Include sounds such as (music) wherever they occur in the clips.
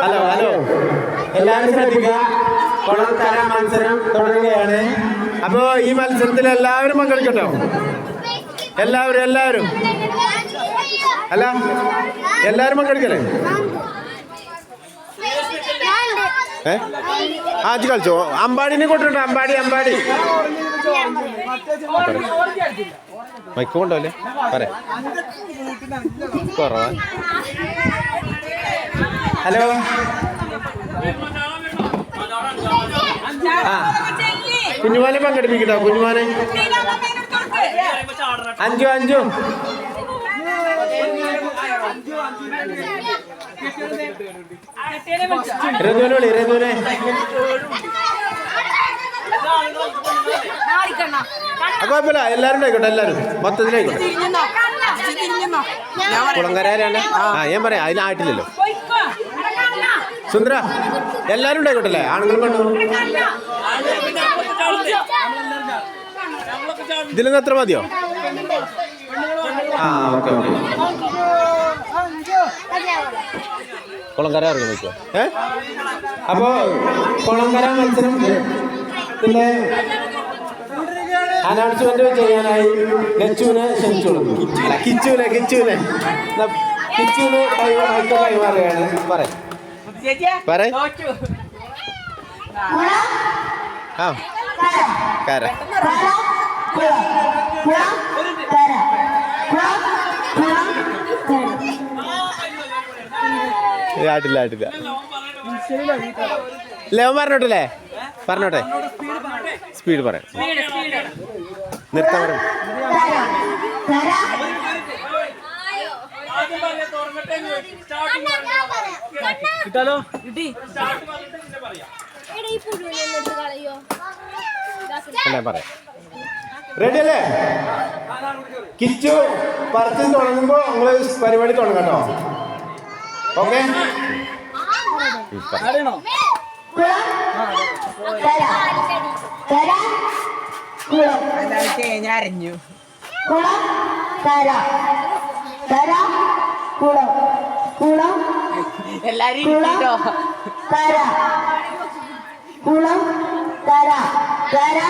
Hello hello. എല്ലാവരും ശ്രദ്ധിക്കുക. കൊളത്തര മത്സരം തുടങ്ങുകയാണ്. അപ്പോ ഈ മത്സരത്തിൽ എല്ലാവരും പങ്കെടുക്കട്ടോ? എല്ലാവരും എല്ലാവരും. അല്ല എല്ലാവരും പങ്കെടുക്കല്ലേ? ഏ? ആജ് കളിച്ചോ? അമ്പാടിനെ കൊണ്ടുണ്ടോ അമ്പാടി അമ്പാടി. മൈക്ക് കൊണ്ടോല്ലേ പറ. കുറവാ. ഹലോ. ആ. കുഞ്ഞുമാനെ പങ്കെടുപ്പിക്കട്ടോ കുഞ്ഞുമാനെ. അഞ്ചു അഞ്ചു. കുഴപ്പമില്ല. എല്ലാവരും ആയിക്കോട്ടെ എല്ലാവരും. മൊത്തത്തിലായിക്കോട്ടെ. കുളങ്കരാരാണ് ആ ഞാൻ പറയാം അതിനായിട്ടില്ലല്ലോ സുന്ദര എല്ലാവരും ഉണ്ടായിക്കോട്ടെ അല്ലേ ആണുങ്ങളും കണ്ടു ഇതിൽ നിന്ന് എത്ര മതിയോ? ആ ഓക്കെ ഓക്കെ. കുളങ്കര ഇറങ്ങി നോക്കിയോ ഏ? അപ്പോ കുളങ്കര മത്സരം പിന്നെ അനൗൺസ്മെന്റ് ചെയ്യാനായി ലച്ചുവിനെ ക്ഷണിച്ചോളൂ കിച്ചുവിനെ കിച്ചുവിനെ. കിച്ചുവിന് മൈക്ക് കൈമാറുകയാണ്. പറ പറ ആ. കര. ഏ, ആട്ടില്ല ആട്ടില്ല ലെവൻ പറഞ്ഞോട്ടല്ലേ? പറഞ്ഞോട്ടെ. സ്പീഡ് പറയാം നിർത്താൻ പറയാം കിട്ടാലോ? പറയാം റെഡി അല്ലേ? കിച്ചു പറച്ച് തുടങ്ങുമ്പോ നിങ്ങൾ പരിപാടി തുടങ്ങട്ടോ ഓക്കെ ആടണോ ഞരഞ്ഞു കുളം കര കര കുളം കുളം എല്ലാരും കുളം കര കുളം കര കര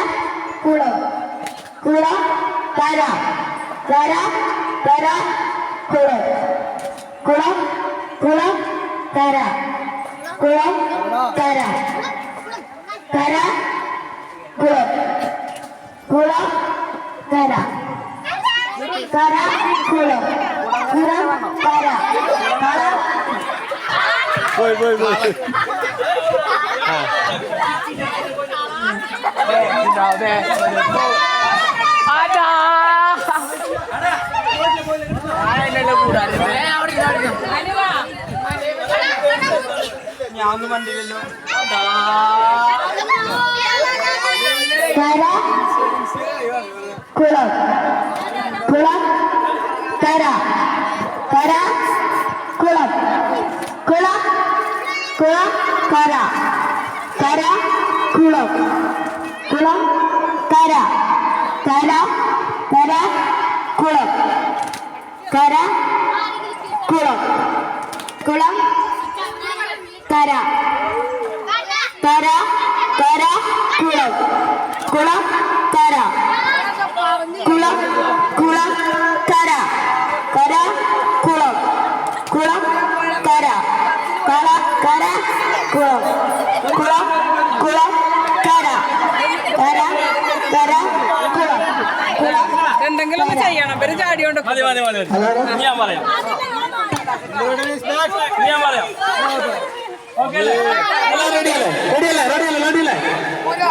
കുളം കുളം കര കര കുളം കുളം കുളം കര കുളം കര കര കുളം കുളം കര കര കുളം കുളം കര കര പോയി പോയി പോയി ആ അതാ ആരെല്ലാം കൂടാതെ ഞാൻ ഒന്നും കണ്ടില്ലല്ലോ കുളം. കുളം. കര കര കുളം. കുളം. കുളം. കര കര കുളം. കുളം. കര കര കര കുളം. കര കുളം. കുളം. കര കര കര കുളം. കുളം കര കുളം കുളം കര കര കുളം. കുളം കര കര കര കുളം. കുളം കുളം കര കര കര കുളം. കുളം എന്തെങ്കിലും ചെയ്യണം. പേര് ചാടിയോണ്ട് മതി മതി മതി മതി. ഞാൻ പറയാം. ഞാൻ പറയാം. റെഡിയല്ലേ റെഡിയല്ലേ റെഡിയല്ലേ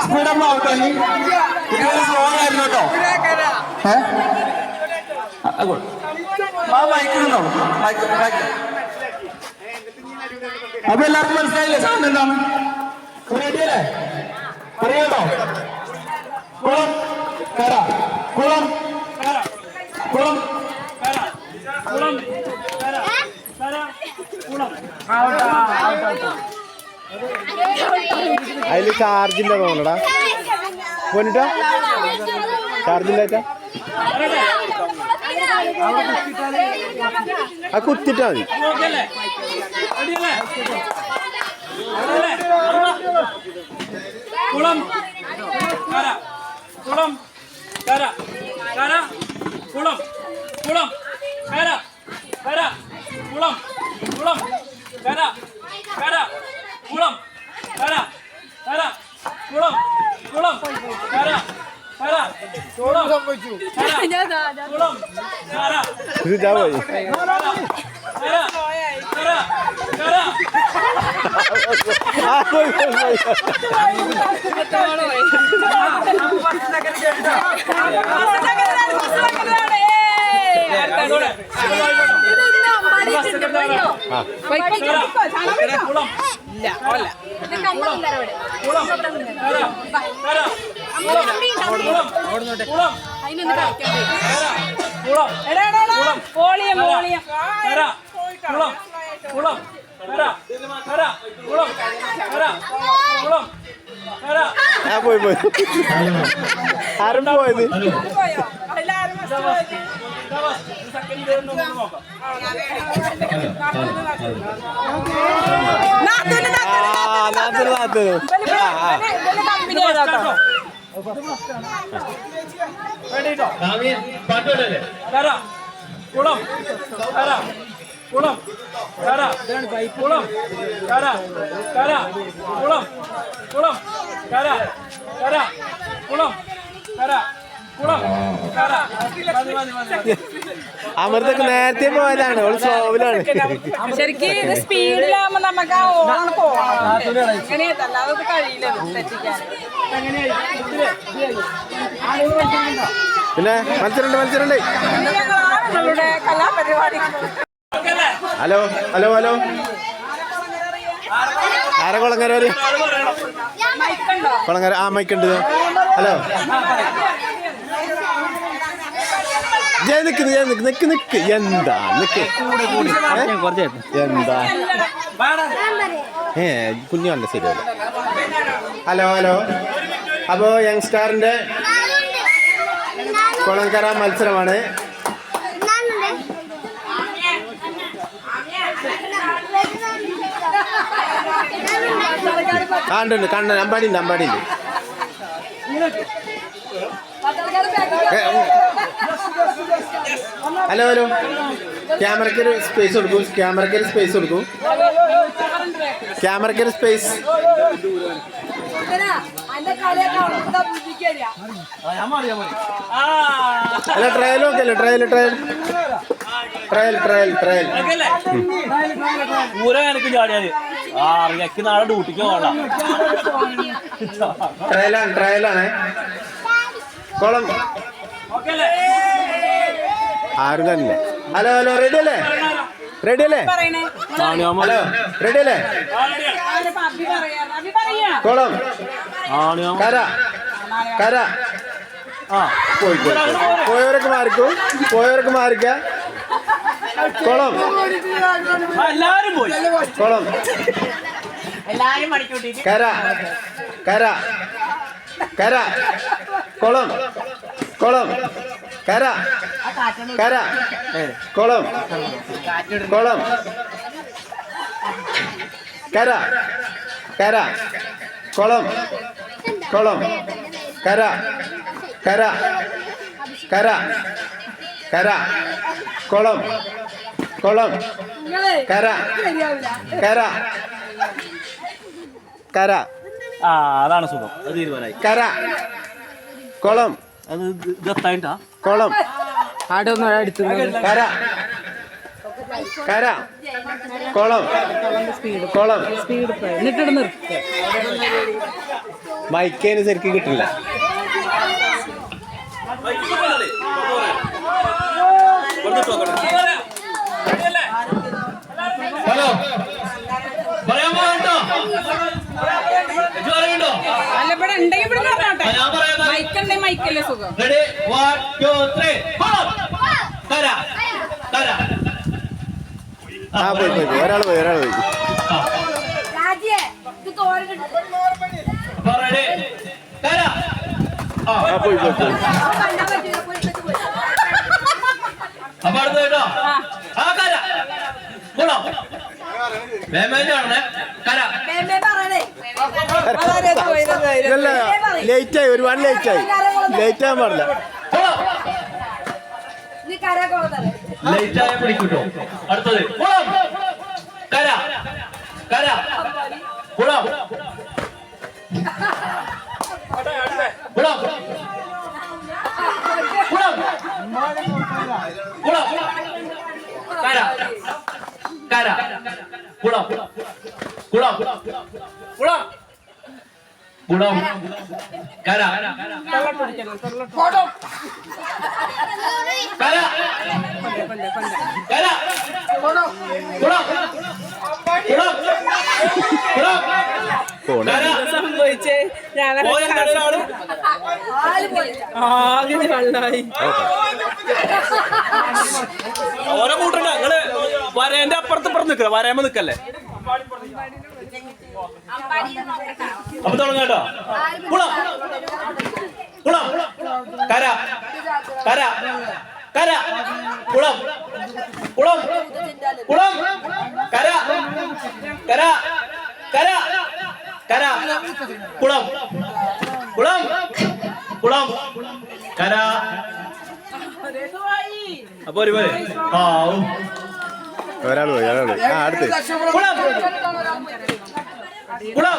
സ്പീഡപ്പ് ആവട്ടെ ഇതുവരെ സ്ലോ ആയിരുന്നു കേട്ടോ? ആ, നിന്നോളൂ മൈക്ക് മൈക്ക് അപ്പൊ എല്ലാവർക്കും മനസ്സിലായില്ലേ? സാധനം എന്താണ്? റെഡിയല്ലേ അറിയാലോ കുളം കര കുളം കുളം കുളം കര കര കുളം അതിൽ ചാർജില്ല തോന്നടാ പോന്നിട്ടോ? ചാർജില്ലായിട്ടാ ആ കുത്തിട്ടാ മതി. കുളം. കുളം കര കര കുളം കുളം കര കര കുളം കുളം കര കര കുളം കര കര കുളം കുളം കര കര കര ഇത് കുളം ഇല്ല കര കര കുളം കുളം ആ പോയി പോയി ആരും പോയത് നോക്കാം നാത്തൂന് ആ നാത്തൊരു നാത്തൊരു കുളം കര കുളം കര കുളം കര കര കുളം കുളം കര കര കുളം കര കുളം കര മതി മതി മതി അമൃതൊക്കെ നേരത്തെ പോയതാണ്. അവൾ സ്ലോവിലാണ് ശരിക്കും ഇത് സ്പീഡിലാകുമ്പോ നമുക്ക് ആ ഓണം പോകണം കഴിയില്ല തെറ്റിക്കാൻ. പിന്നെ മത്സരമുണ്ട് മത്സരമുണ്ട്. ഓക്കെ അല്ലേ ഹലോ ഹലോ ഹലോ. ആരെ കുളങ്ങര ഒരു? കുളങ്ങര ആ മൈക്കുണ്ട് ഹലോ. ജയ നിക്ക് ജയ നിക്ക് നിക്ക് നിക്ക്. എന്താ നിക്ക്? എന്താ? ഏ കുഞ്ഞു കണ്ട ശരിയല്ല. Hello hello. അപ്പോ യങ്സ്റ്റാറിന്റെ കുളങ്കര മത്സരമാണ്. കണ്ടുണ്ട് കണ്ട അമ്പാടിയുണ്ട് കണ്ണ അമ്പാടി ഉണ്ട് അമ്പാടി ഉണ്ട് ഏ, ഉം. Hello hello. ക്യാമറയ്ക്ക് ഒരു സ്പേസ് കൊടുക്കൂ. ക്യാമറയ്ക്ക് ഒരു സ്പേസ് കൊടുക്കൂ. ക്യാമറയ്ക്ക് ഒരു സ്പേസ് അല്ല ട്രയൽ ഓക്കെ അല്ലേ? Trial trial trial trial trial പൂര എനിക്ക് ചാടിയാൽ ആ അറിയാക്കി നാളെ ഡ്യൂട്ടിക്ക് പോകണ്ട. ട്രയലാണ് ട്രയലാണ് കൊളം ഓക്കെ അല്ലേ? ആരും തന്നെ. ഹലോ ഹലോ റെഡി അല്ലേ? റെഡി അല്ലേ? ഹലോ റെഡി അല്ലേ? കുളം കര. കര. ആ. പോയി പോയി പോയി. പോയവരൊക്കെ മാറിക്കൂ. പോയവരൊക്കെ മാറിക്ക. കുളം. എല്ലാരും പോയി. കുളം. കര. കര. കര. കുളം. കുളം. കര. കര. കുളം. കുളം. കര. കര. കുളം. കുളം. കര. കര. കര. കര. കുളം. കുളം. കര. കര. കര. ആ അതാണ് സുഖം. അത് തീരുമാനമായി. കര. കുളം. അത് ഗത്തായിട്ടാ കുളം. കര. കര. കുളം. കുളം. എന്നിട്ട് നിർത്തി. മൈക്കേന് ശരിക്കും കിട്ടില്ല. ഹലോ അല്ല ഇവിടെ ഉണ്ടെങ്കിൽ ഇവിടെ പറഞ്ഞോട്ടെ ഞാൻ പറയാം മൈക്കുണ്ടെ മൈക്കല്ലേ സുഖം. Ready one two three. കര കര ആ പോയി പോയി പോയി. ഒരാൾ പോയി ഒരാൾ പോയി. അപ്പൊ റെഡി കര പോയി പോയി പോയി. അടുത്ത കേട്ടോ. ആ കര. (laughs) ഇല്ല ലേറ്റായി ഒരുപാട് ലേറ്റായി. ലേറ്റ് ആകാൻ പാടില്ല. കുളം ലൈറ്റ് ആയ പിടിക്കൂട്ടോ അടുത്തത്. കുളം കര. സംഭവിച്ചേ. ഞാൻ പോയെന്താണ് ആകെ ഓരോ കൂട്ടുണ്ട് നിങ്ങൾ വരേന്റെ അപ്പുറത്ത് ഇപ്പുറത്ത് നിക്കല്ലേ വരേമ്പ നിക്കല്ലേ അപ്പൊ തുടങ്ങാം കേട്ടോ. കുളം കുളം കര. കര. കര. കുളം കുളം കുളം കര. കര. കര. കര. കുളം കുളം കുളം കര. അപ്പൊ ഒരു പോലെ ആ ഒരാൾ പോയി ഒരാൾ പോയി ആ അടുത്ത് കുളം കുളം.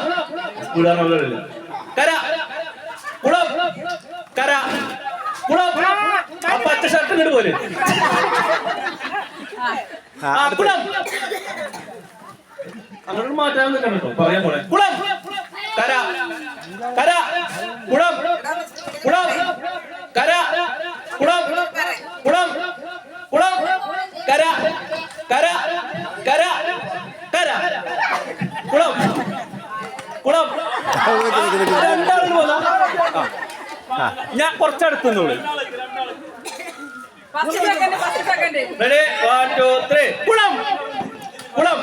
കുളം കര. കുളം. കര. കുളം. ആ പച്ച ഷർട്ട് ഇങ്ങോട്ട് പോലെ ആ. കുളം. അങ്ങോട്ട് മാറ്റാൻ നിൽക്കണോ പറയാൻ പോലെ കുളം. കര. കര. കുളം. കുളം. കര. കുളം. കുളം. കുളം. കര. കര. കര. കര. കുളം. കുളം. രണ്ടാളും പോന്നാ? ഞാൻ കുറച്ചടുത്ത് നിന്നോളൂ പത്ത് സെക്കൻഡ് പത്ത് second ready one two three കുളം കുളം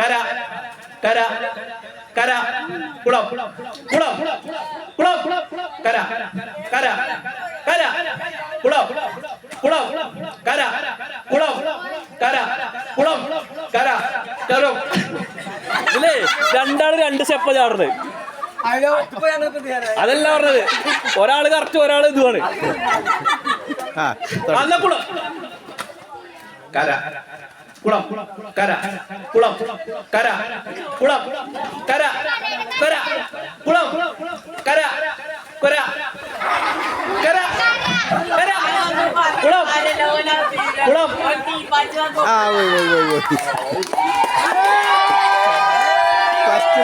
കര. കര. കര. കുളം കുളം കുളം കര. കര. കര. കുളം കുളം കര. കുളം കര. കുളം കര. കരം ഇതിലേ രണ്ടാൾ രണ്ട് സ്റ്റെപ്പ് ചാടുന്നത്. അതല്ല പറഞ്ഞത്. ഒരാൾ കറക്റ്റ് ഒരാൾ ഇതുമാണ് കുളം. കര. കുളം. കര. കുളം. കര. കുളം. കര. കര. കുളം. കര. കര. കര. കര. കുളം. കുളം. ആ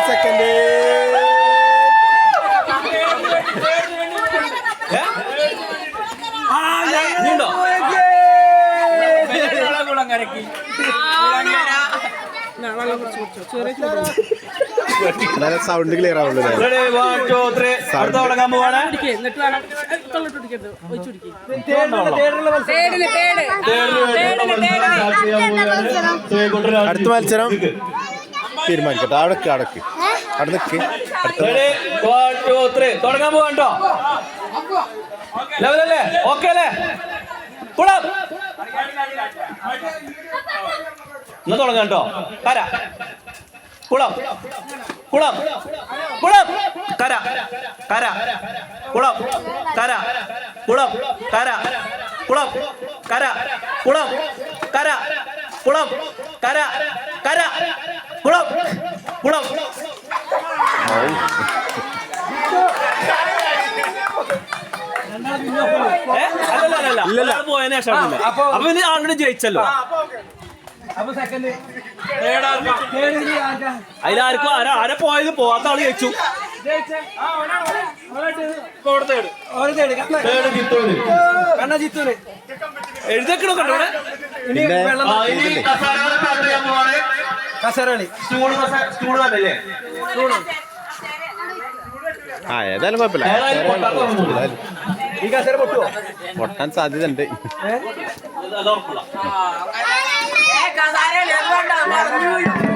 സെക്കൻഡ്. ഏ? നീണ്ടോ നല്ല സൗണ്ട് ക്ലിയർ ആവുള്ളൂ തുടങ്ങാൻ പോവാണ്. അടുത്ത മത്സരം. തീരുമാനിക്കട്ടെ. അടക്ക് അടക്ക് അവിടെ ത്രീ തുടങ്ങാൻ പോകണ്ടോ ലെവലല്ലേ ഓക്കെ അല്ലേ? കുളം എന്നാ തുടങ്ങാം കേട്ടോ കര. കുളം കുളം കുളം കര. കര. കുളം കര. കുളം കര. കുളം കര. കുളം കര. കുളം കര. കര. ഇല്ലല്ല. ഒരാൾ പോയതിനു ശേഷം. അപ്പൊ ഇനി ആൾറെഡി ജയിച്ചല്ലോ. അതിലാർക്കും ആരാ ആരെ പോയത്? പോവാത്ത ആൾ ജയിച്ചു. എഴുതക്കണോ കണ്ടോ കസാരകളെ. ആ ഏതായാലും കുഴപ്പമില്ല. ഈ കസേര പൊട്ടുവോ? പൊട്ടാൻ സാധ്യത ഉണ്ട് എന്തുകൊണ്ടാ?